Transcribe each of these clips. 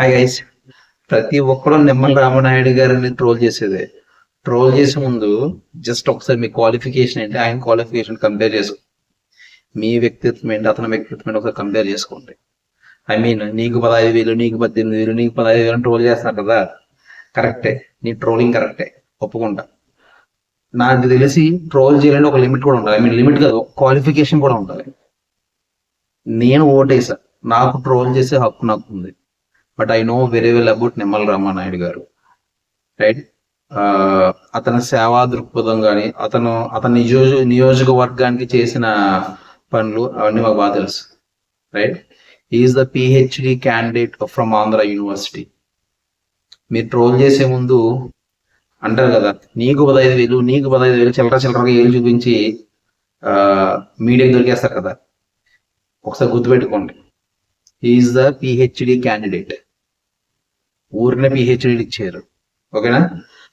Hi guys ప్రతి ఒక్కరు నిమ్మల రామనాయుడు గారిని ట్రోల్ చేసేదే. ట్రోల్ చేసే ముందు జస్ట్ ఒకసారి మీ క్వాలిఫికేషన్ ఏంటి? ఆయన క్వాలిఫికేషన్ కంపేర్ చేసుకో. మీ వ్యక్తిత్వం ఏంటి? అతని వ్యక్తిత్వం ఏంటి? ఒకసారి కంపేర్ చేసుకోండి. ఐ మీన్ నీకు పదహైదు వేలు నీకు పద్దెనిమిది వేలు నీకు పదహైదు వేలు ట్రోల్ చేస్తున్నారు కదా? కరెక్టే నీ ట్రోలింగ్ కరెక్టే ఒప్పుకుంటా. నాకు తెలిసి ట్రోల్ చేయాలంటే ఒక లిమిట్ కూడా ఉండాలి. ఐ మీన్ లిమిట్ కాదు క్వాలిఫికేషన్ కూడా ఉండాలి. నేను ఓటేసా. నాకు ట్రోల్ చేసే హక్కు నాకు ఉంది but I know very well about Nimmala Ramanaidu గారు. రైట్ అతని సేవా దృక్పథం కానీ అతను అతని నియోజ నియోజకవర్గానికి చేసిన పనులు అవన్నీ మాకు బాగా తెలుసు. Right is the PhD candidate from Andhra university మీరు ట్రోల్ చేసే ముందు అంటారు కదా నీకు పదహైదు వేలు నీకు పదహైదు వేలు చిల్లర చిల్లరగా ఏళ్ళు చూపించి మీడియాకి దొరికేస్తారు కదా. ఒకసారి గుర్తుపెట్టుకోండి. ఈజ్ ద పిహెచ్డి క్యాండిడేట్ ఊరినే పిహెచ్డి ఇచ్చారు ఓకేనా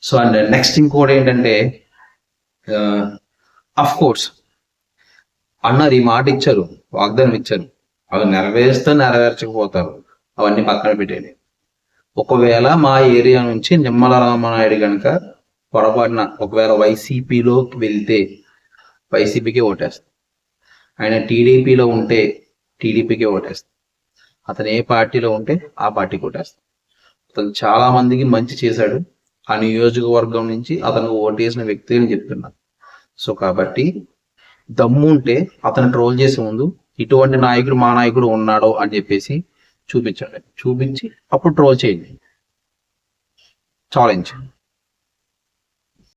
సో అండ్ నెక్స్ట్ ఇంకోటి ఏంటంటే అఫ్ కోర్స్ అన్నారు ఈ మాట ఇచ్చారు వాగ్దానం ఇచ్చారు. అవి నెరవేరుస్తూ నెరవేర్చకపోతారు. అవన్నీ పక్కన పెట్టేది ఒకవేళ మా ఏరియా నుంచి నిమ్మల రామనాయుడు కనుక పొరపాటున ఒకవేళ వైసీపీలోకి వెళ్తే వైసీపీకి ఓటేస్తాం. ఆయన టీడీపీలో ఉంటే టీడీపీకి ఓటేస్తాం. అతను ఏ పార్టీలో ఉంటే ఆ పార్టీకి ఓటేస్తాం. తను చాలా మందికి మంచి చేశాడు. ఆ నియోజకవర్గం నుంచి అతను ఓటేసిన వ్యక్తి అని చెప్తున్నారు. సో కాబట్టి దమ్ము ఉంటే అతను ట్రోల్ చేసే ముందు ఇటువంటి నాయకుడు మా నాయకుడు ఉన్నాడో అని చెప్పేసి చూపించాడు. చూపించి అప్పుడు ట్రోల్ చేయండి. ఛాలెంజ్.